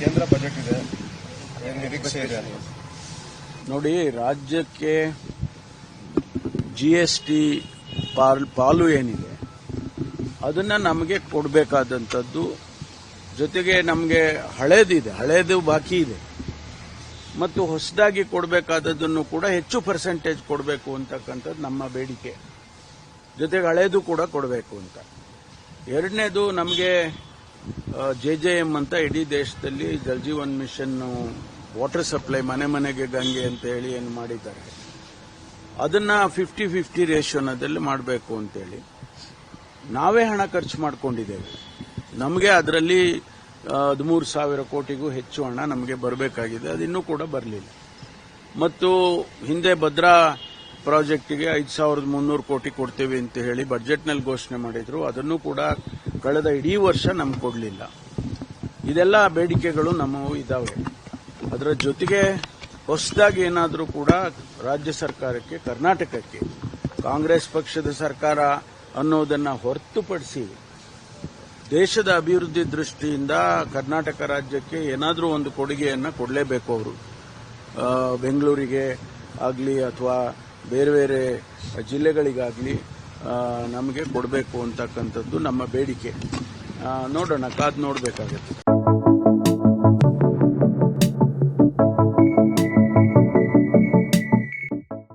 ಕೇಂದ್ರ ಬಜೆಟ್ ಇದೆ. ನೋಡಿ, ರಾಜ್ಯಕ್ಕೆ ಜಿ ಎಸ್ ಟಿ ಪಾಲು ಏನಿದೆ, ಅದನ್ನ ನಮಗೆ ಕೊಡಬೇಕಾದಂಥದ್ದು, ಜೊತೆಗೆ ನಮಗೆ ಹಳೇದಿದೆ, ಹಳೇದು ಬಾಕಿ ಇದೆ. ಮತ್ತು ಹೊಸದಾಗಿ ಕೊಡಬೇಕಾದದ್ದನ್ನು ಕೂಡ ಹೆಚ್ಚು ಪರ್ಸೆಂಟೇಜ್ ಕೊಡಬೇಕು ಅಂತಕ್ಕಂಥದ್ದು ನಮ್ಮ ಬೇಡಿಕೆ. ಜೊತೆಗೆ ಹಳೇದು ಕೂಡ ಕೊಡಬೇಕು ಅಂತ. ಎರಡನೇದು ನಮಗೆ ಜೆ ಜೆ ಎಂ ಅಂತ ಇಡೀ ದೇಶದಲ್ಲಿ Jal Jeevan mission water supply ಮನೆ ಮನೆಗೆ ಗಂಗೆ ಅಂತ ಹೇಳಿ ಏನು ಮಾಡಿದ್ದಾರೆ. ಅದನ್ನ ಫಿಫ್ಟಿ ಫಿಫ್ಟಿ ರೇಷಿಯೋನದಲ್ಲಿ ಮಾಡಬೇಕು ಅಂತೇಳಿ ನಾವೇ ಹಣ ಖರ್ಚು ಮಾಡಿಕೊಂಡಿದ್ದೇವೆ. ನಮಗೆ ಅದರಲ್ಲಿ ಹದಿಮೂರು ಸಾವಿರ ಕೋಟಿಗೂ ಹೆಚ್ಚು ಹಣ ನಮಗೆ ಬರಬೇಕಾಗಿದೆ. ಅದಿನ್ನೂ ಕೂಡ ಬರಲಿಲ್ಲ. ಮತ್ತು ಹಿಂದೆ ಭದ್ರಾ ಪ್ರಾಜೆಕ್ಟಿಗೆ ಐದು ಸಾವಿರದ ಮುನ್ನೂರು ಕೋಟಿ ಕೊಡ್ತೇವೆ ಅಂತ ಹೇಳಿ ಬಜೆಟ್ನಲ್ಲಿ ಘೋಷಣೆ ಮಾಡಿದ್ರು. ಅದನ್ನು ಕೂಡ ಕಳೆದ ಇಡೀ ವರ್ಷ ನಮ್ಗೆ ಕೊಡಲಿಲ್ಲ. ಇದೆಲ್ಲ ಬೇಡಿಕೆಗಳು ನಮ್ಮವು ಇದಾವೆ. ಅದರ ಜೊತೆಗೆ ಹೊಸದಾಗಿ ಏನಾದರೂ ಕೂಡ ರಾಜ್ಯ ಸರ್ಕಾರಕ್ಕೆ, ಕರ್ನಾಟಕಕ್ಕೆ, ಕಾಂಗ್ರೆಸ್ ಪಕ್ಷದ ಸರ್ಕಾರ ಅನ್ನೋದನ್ನ ಹೊರತುಪಡಿಸಿ, ದೇಶದ ಅಭಿವೃದ್ಧಿ ದೃಷ್ಟಿಯಿಂದ ಕರ್ನಾಟಕ ರಾಜ್ಯಕ್ಕೆ ಏನಾದರೂ ಒಂದು ಕೊಡುಗೆಯನ್ನು ಕೊಡಲೇಬೇಕು ಅವರು. ಬೆಂಗಳೂರಿಗೆ ಆಗಲಿ ಅಥವಾ ಬೇರೆ ಬೇರೆ ಜಿಲ್ಲೆಗಳಿಗಾಗಲಿ ನಮಗೆ ಕೊಡಬೇಕು ಅಂತಕ್ಕಂಥದ್ದು ನಮ್ಮ ಬೇಡಿಕೆ. ನೋಡೋಣ ಕಾದು ನೋಡಬೇಕಾಗುತ್ತೆ.